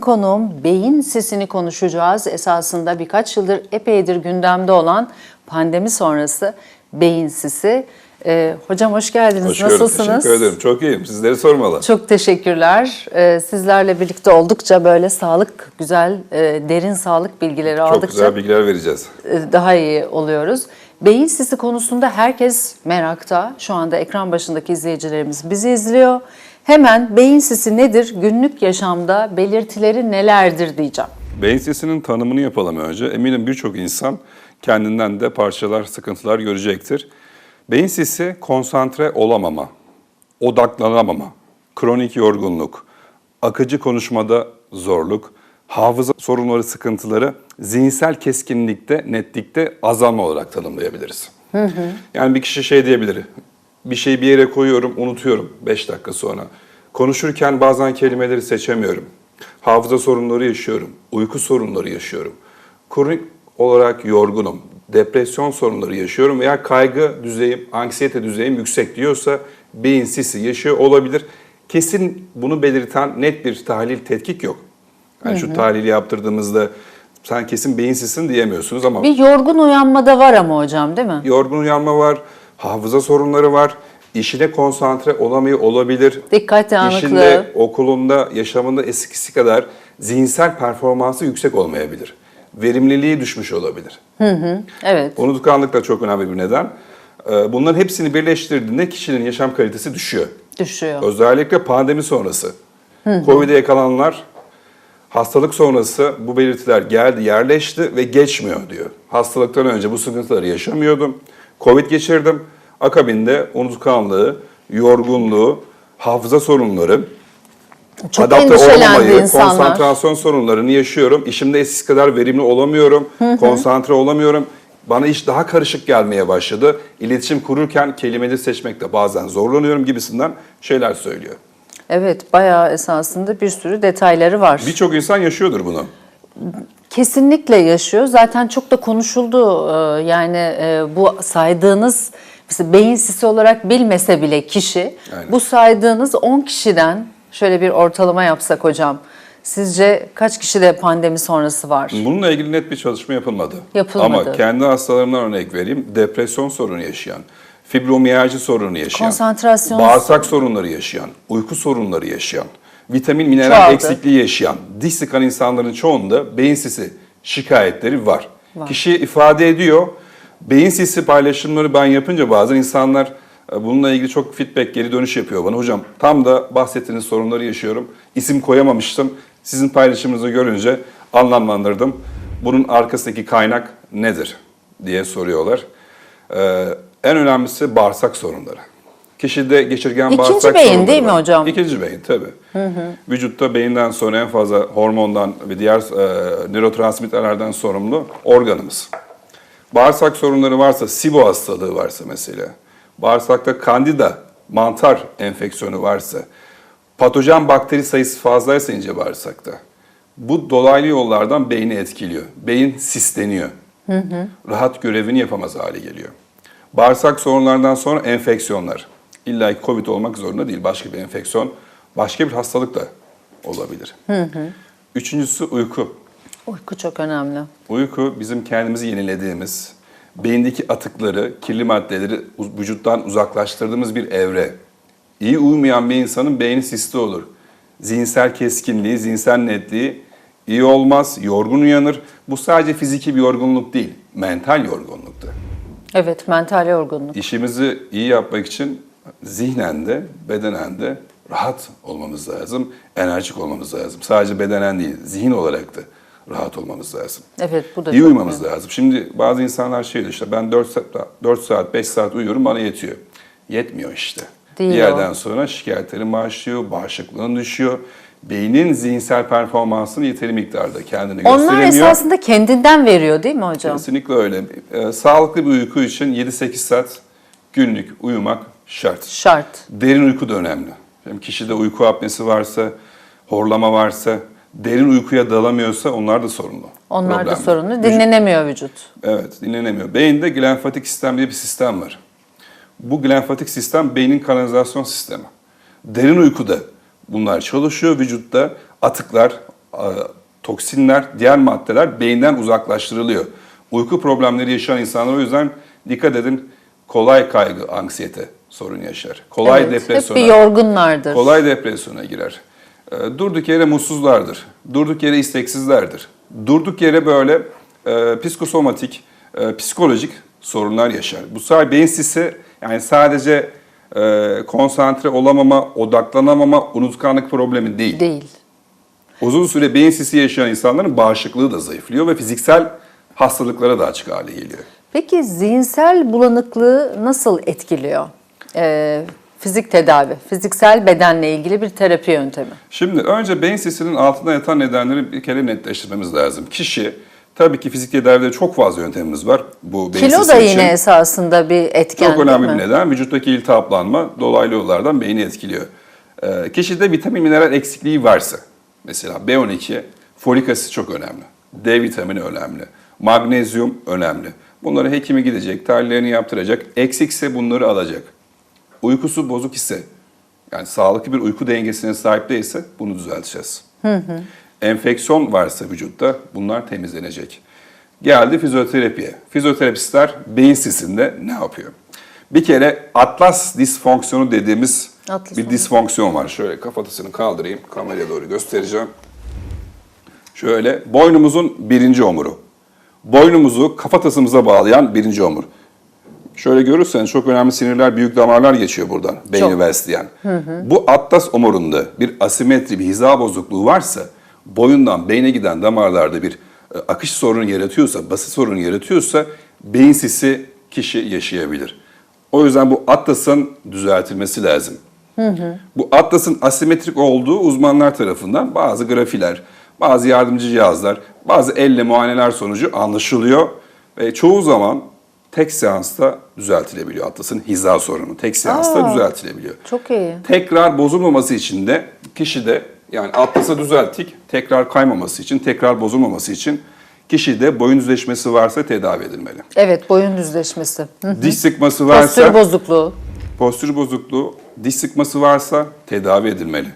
Konuğum beyin sisini konuşacağız. Esasında birkaç yıldır epeydir gündemde olan pandemi sonrası beyin sisi. Ee, hocam hoş geldiniz. Hoş gördük. Nasılsınız? Teşekkür ederim. Çok iyiyim. Sizleri sormalı. Çok teşekkürler. Ee, sizlerle birlikte oldukça böyle sağlık, güzel, e, derin sağlık bilgileri Çok aldıkça güzel bilgiler vereceğiz. e, daha iyi oluyoruz. Beyin sisi konusunda herkes merakta. Şu anda ekran başındaki izleyicilerimiz bizi izliyor. Hemen beyin sisi nedir? Günlük yaşamda belirtileri nelerdir diyeceğim. Beyin sesinin tanımını yapalım önce. Eminim birçok insan kendinden de parçalar, sıkıntılar görecektir. Beyin sisi konsantre olamama, odaklanamama, kronik yorgunluk, akıcı konuşmada zorluk, hafıza sorunları, sıkıntıları zihinsel keskinlikte, netlikte azalma olarak tanımlayabiliriz. Yani bir kişi şey diyebilir, bir şeyi bir yere koyuyorum, unutuyorum 5 dakika sonra. Konuşurken bazen kelimeleri seçemiyorum. Hafıza sorunları yaşıyorum, uyku sorunları yaşıyorum. Kronik olarak yorgunum, depresyon sorunları yaşıyorum veya kaygı düzeyim, anksiyete düzeyim yüksek diyorsa beyin sisi yaşıyor olabilir. Kesin bunu belirten net bir tahlil tetkik yok. Yani şu tahlili yaptırdığımızda sen kesin beyin sisin diyemiyorsunuz ama Bir yorgun uyanmada var ama hocam değil mi? yorgun uyanma var, hafıza sorunları var, işine konsantre olamıyor olabilir. Dikkat dağınıklığı. İşinde, okulunda, yaşamında eskisi kadar zihinsel performansı yüksek olmayabilir. Verimliliği düşmüş olabilir. Evet. Unutkanlık da çok önemli bir neden. Ee, Bunların hepsini birleştirdiğinde kişinin yaşam kalitesi düşüyor. Düşüyor. Özellikle pandemi sonrası. Covid'e yakalananlar hastalık sonrası bu belirtiler geldi, yerleşti ve geçmiyor diyor. Hastalıktan önce bu sıkıntıları yaşamıyordum. Covid geçirdim. Akabinde unutkanlığı, yorgunluğu, hafıza sorunları, Çok adapte insanlar. konsantrasyon sorunlarını yaşıyorum. İşimde eskisi kadar verimli olamıyorum, konsantre olamıyorum. Bana iş daha karışık gelmeye başladı. İletişim kururken kelimeleri seçmekte bazen zorlanıyorum gibisinden şeyler söylüyor. Evet, bayağı esasında bir sürü detayları var. Birçok insan yaşıyordur bunu. Kesinlikle yaşıyor. Zaten çok da konuşuldu. Ee, Yani e, bu saydığınız mesela beyin sisi olarak bilmese bile kişi Aynen. bu saydığınız 10 kişiden şöyle bir ortalama yapsak hocam. Sizce kaç kişide pandemi sonrası var? Bununla ilgili net bir çalışma yapılmadı. Yapılmadı. Ama kendi hastalarımdan örnek vereyim. Depresyon sorunu yaşayan, fibromiyalji sorunu yaşayan, Konsantrasyon- bağırsak sorunları yaşayan, uyku sorunları yaşayan, vitamin mineral Çoğaldı. eksikliği yaşayan, diş sıkan insanların çoğunda beyin sisi şikayetleri var. Var. Kişi ifade ediyor. Beyin sisi paylaşımları ben yapınca bazen insanlar e, bununla ilgili çok feedback, geri dönüş yapıyor bana. Hocam tam da bahsettiğiniz sorunları yaşıyorum. İsim koyamamıştım. Sizin paylaşımınızı görünce anlamlandırdım. Bunun arkasındaki kaynak nedir diye soruyorlar. Ee, en önemlisi bağırsak sorunları. Kişide geçirgen İkinci bağırsak beyin sorunları değil mi var. hocam? İkinci beyin tabii. Vücutta beyinden sonra en fazla hormondan ve diğer e, nörotransmitterlerden sorumlu organımız. Bağırsak sorunları varsa, SIBO hastalığı varsa mesela, bağırsakta kandida, mantar enfeksiyonu varsa, patojen bakteri sayısı fazlaysa ince bağırsakta, bu dolaylı yollardan beyni etkiliyor. Beyin sisleniyor. Rahat görevini yapamaz hale geliyor. Bağırsak sorunlarından sonra enfeksiyonlar. İlla ki COVID olmak zorunda değil. Başka bir enfeksiyon, başka bir hastalık da olabilir. Üçüncüsü uyku. Uyku çok önemli. Uyku bizim kendimizi yenilediğimiz, beyindeki atıkları, kirli maddeleri vücuttan uzaklaştırdığımız bir evre. İyi uyumayan bir insanın beyni sisli olur. Zihinsel keskinliği, zihinsel netliği iyi olmaz, yorgun uyanır. Bu sadece fiziki bir yorgunluk değil, mental yorgunluktu. Evet, mental yorgunluk. İşimizi iyi yapmak için zihnen de, bedenen de rahat olmamız lazım, enerjik olmamız lazım. Sadece bedenen değil, zihin olarak da rahat olmamız lazım. Evet, bu da İyi uyumamız önemli. lazım. Şimdi bazı insanlar şey diyor işte ben 4 saat, 4 saat 5 saat uyuyorum bana yetiyor. Yetmiyor işte. Değil bir o. yerden sonra şikayetlerin başlıyor, bağışıklığın düşüyor. Beynin zihinsel performansını yeteri miktarda kendini Onlar gösteremiyor. esasında kendinden veriyor değil mi hocam? Kesinlikle öyle. Ee, sağlıklı bir uyku için 7-8 saat günlük uyumak şart. Şart. Derin uyku da önemli. Şimdi kişide uyku apnesi varsa, horlama varsa, derin uykuya dalamıyorsa onlar da sorunlu. Onlar da problemli. sorunlu. Vücut- Dinlenemiyor vücut. Evet, dinlenemiyor. Beyinde glenfatik sistem diye bir sistem var. Bu glenfatik sistem beynin kanalizasyon sistemi. Derin uykuda bunlar çalışıyor vücutta. Atıklar, toksinler, diğer maddeler beyinden uzaklaştırılıyor. Uyku problemleri yaşayan insanlar o yüzden dikkat edin kolay kaygı, anksiyete sorun yaşar. Kolay Evet, hep depresyona. bir yorgunlardır. Kolay depresyona girer. E, durduk yere mutsuzlardır. Durduk yere isteksizlerdir. Durduk yere böyle e, psikosomatik, e, psikolojik sorunlar yaşar. Bu sefer beyin sisi yani sadece e, konsantre olamama, odaklanamama, unutkanlık problemi değil. Değil. Uzun süre beyin sisi yaşayan insanların bağışıklığı da zayıflıyor ve fiziksel hastalıklara da açık hale geliyor. Peki zihinsel bulanıklığı nasıl etkiliyor? Ee, fizik tedavi, fiziksel bedenle ilgili bir terapi yöntemi. Şimdi önce beyin sisinin altında yatan nedenleri bir kere netleştirmemiz lazım. Kişi tabii ki fizik tedavide çok fazla yöntemimiz var bu beyin Kilo da için. yine esasında bir etken Çok önemli değil bir neden. Vücuttaki iltihaplanma dolaylı yollardan beyni etkiliyor. Ee, kişide vitamin mineral eksikliği varsa, mesela B12, folik asit çok önemli. D vitamini önemli. Magnezyum önemli. Bunları hekime gidecek, tahlillerini yaptıracak. Eksikse bunları alacak. Uykusu bozuk ise, yani sağlıklı bir uyku dengesine sahip değilse bunu düzelteceğiz. Enfeksiyon varsa vücutta bunlar temizlenecek. Geldi fizyoterapiye. Fizyoterapistler beyin sisinde ne yapıyor? Bir kere atlas disfonksiyonu dediğimiz Atlas bir disfonksiyon var. Şöyle kafatasını kaldırayım, kameraya doğru göstereceğim. Şöyle boynumuzun birinci omuru. Boynumuzu kafatasımıza bağlayan birinci omur. Şöyle görürseniz çok önemli sinirler, büyük damarlar geçiyor buradan beyni besleyen. Bu atlas omurunda bir asimetri, bir hiza bozukluğu varsa, boyundan beyne giden damarlarda bir e, akış sorunu yaratıyorsa, basit sorunu yaratıyorsa beyin sisi kişi yaşayabilir. O yüzden bu atlasın düzeltilmesi lazım. Bu atlasın asimetrik olduğu uzmanlar tarafından bazı grafiler, bazı yardımcı cihazlar, bazı elle muayeneler sonucu anlaşılıyor. Ve çoğu zaman tek seansta düzeltilebiliyor atlasın hiza sorunu. Tek seansta Aa. düzeltilebiliyor. Çok iyi. Tekrar bozulmaması için de kişi de yani atlasa düzelttik, tekrar kaymaması için, tekrar bozulmaması için kişi de boyun düzleşmesi varsa tedavi edilmeli. Evet, boyun düzleşmesi. Diş sıkması varsa Postür bozukluğu. postür bozukluğu, diş sıkması varsa tedavi edilmeli.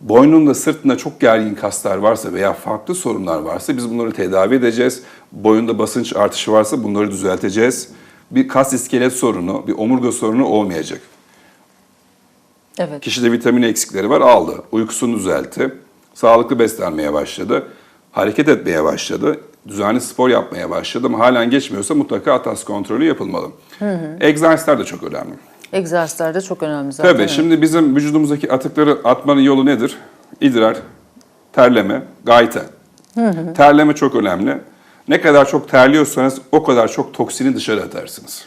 Boynunda, sırtında çok gergin kaslar varsa veya farklı sorunlar varsa biz bunları tedavi edeceğiz. Boyunda basınç artışı varsa bunları düzelteceğiz. Bir kas iskelet sorunu, bir omurga sorunu olmayacak. Evet. Kişide vitamin eksikleri var, aldı. Uykusunu düzeltti. Sağlıklı beslenmeye başladı. Hareket etmeye başladı. Düzenli spor yapmaya başladı ama halen geçmiyorsa mutlaka atas kontrolü yapılmalı. Egzersizler de çok önemli. Egzersizler de çok önemli zaten. Tabii şimdi bizim vücudumuzdaki atıkları atmanın yolu nedir? İdrar, terleme, gayta. Terleme çok önemli. Ne kadar çok terliyorsanız o kadar çok toksini dışarı atarsınız.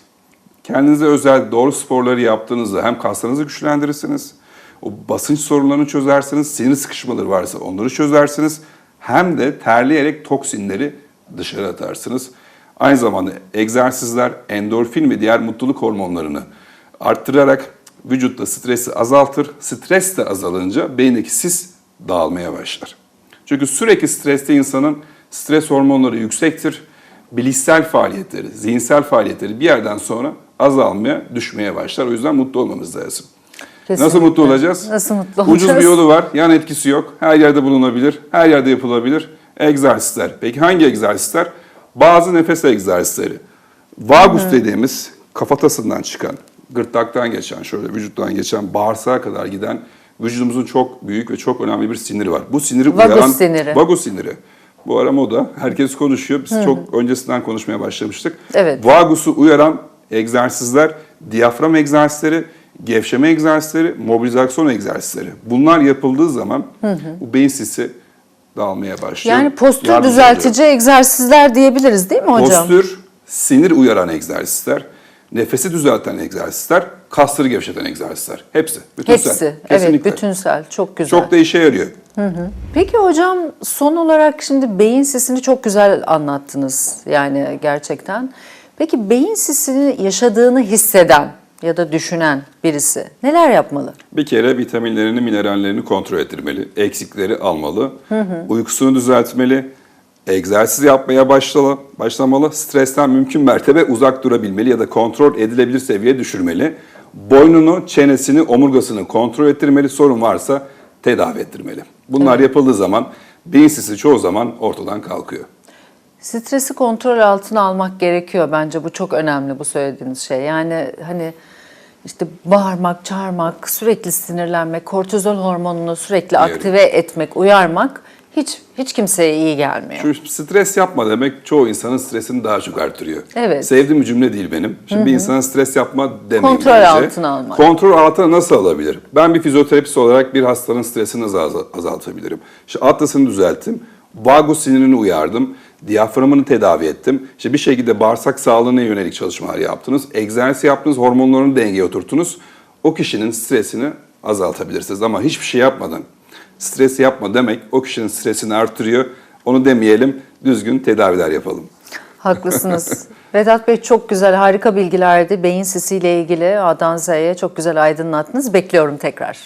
Kendinize özel doğru sporları yaptığınızda hem kaslarınızı güçlendirirsiniz, o basınç sorunlarını çözersiniz, sinir sıkışmaları varsa onları çözersiniz. Hem de terleyerek toksinleri dışarı atarsınız. Aynı zamanda egzersizler endorfin ve diğer mutluluk hormonlarını arttırarak vücutta stresi azaltır. Stres de azalınca beyindeki sis dağılmaya başlar. Çünkü sürekli streste insanın stres hormonları yüksektir. Bilişsel faaliyetleri, zihinsel faaliyetleri bir yerden sonra azalmaya, düşmeye başlar. O yüzden mutlu olmamız lazım. Kesinlikle. Nasıl mutlu olacağız? Nasıl mutlu Ucuz olacağız? bir yolu var, yan etkisi yok. Her yerde bulunabilir, her yerde yapılabilir. Egzersizler. Peki hangi egzersizler? Bazı nefes egzersizleri. Vagus dediğimiz kafatasından çıkan, gırtlaktan geçen, şöyle vücuttan geçen, bağırsağa kadar giden vücudumuzun çok büyük ve çok önemli bir siniri var. Bu siniri Vagus uyaran... siniri. Vagus siniri. Bu ara moda. Herkes konuşuyor. Biz çok öncesinden konuşmaya başlamıştık. Evet. Vagusu uyaran egzersizler, diyafram egzersizleri, gevşeme egzersizleri, mobilizasyon egzersizleri. Bunlar yapıldığı zaman bu beyin sisi dağılmaya başlıyor. Yani postür Yardımcı düzeltici egzersizler diyebiliriz değil mi oluyor. hocam? Postür, sinir uyaran egzersizler, nefesi düzelten egzersizler, kasları gevşeten egzersizler. Hepsi. Bütünsel. Hepsi. Evet, Kesinlikle. bütünsel. Çok güzel. Çok da işe yarıyor. Peki hocam son olarak şimdi beyin sisini çok güzel anlattınız yani gerçekten. Peki beyin sisini yaşadığını hisseden ya da düşünen birisi neler yapmalı? Bir kere vitaminlerini, minerallerini kontrol ettirmeli. Eksikleri almalı. Uykusunu düzeltmeli. Egzersiz yapmaya başlamalı, başlamalı. Stresten mümkün mertebe uzak durabilmeli ya da kontrol edilebilir seviyeye düşürmeli. Boynunu, çenesini, omurgasını kontrol ettirmeli. Sorun varsa tedavi ettirmeli. Bunlar yapıldığı zaman beyin sisi çoğu zaman ortadan kalkıyor. Stresi kontrol altına almak gerekiyor bence bu çok önemli bu söylediğiniz şey. Yani hani işte bağırmak, çağırmak, sürekli sinirlenmek, kortizol hormonunu sürekli aktive etmek, uyarmak hiç hiç kimseye iyi gelmiyor. Çünkü stres yapma demek çoğu insanın stresini daha çok artırıyor. Evet. Sevdiğim bir cümle değil benim. Şimdi bir insana stres yapma demeyin Kontrol bence. altına almak. Kontrol altına nasıl alabilir? Ben bir fizyoterapist olarak bir hastanın stresini nasıl azal- azaltabilirim? İşte atlasını düzelttim. Vagus sinirini uyardım. Diyaframını tedavi ettim. İşte bir şekilde bağırsak sağlığına yönelik çalışmalar yaptınız. Egzersiz yaptınız, hormonlarını dengeye oturttunuz. O kişinin stresini azaltabilirsiniz. Ama hiçbir şey yapmadan, stres yapma demek o kişinin stresini artırıyor. Onu demeyelim, düzgün tedaviler yapalım. Haklısınız. Vedat Bey çok güzel, harika bilgilerdi. Beyin sisiyle ilgili A'dan Z'ye çok güzel aydınlattınız. Bekliyorum tekrar.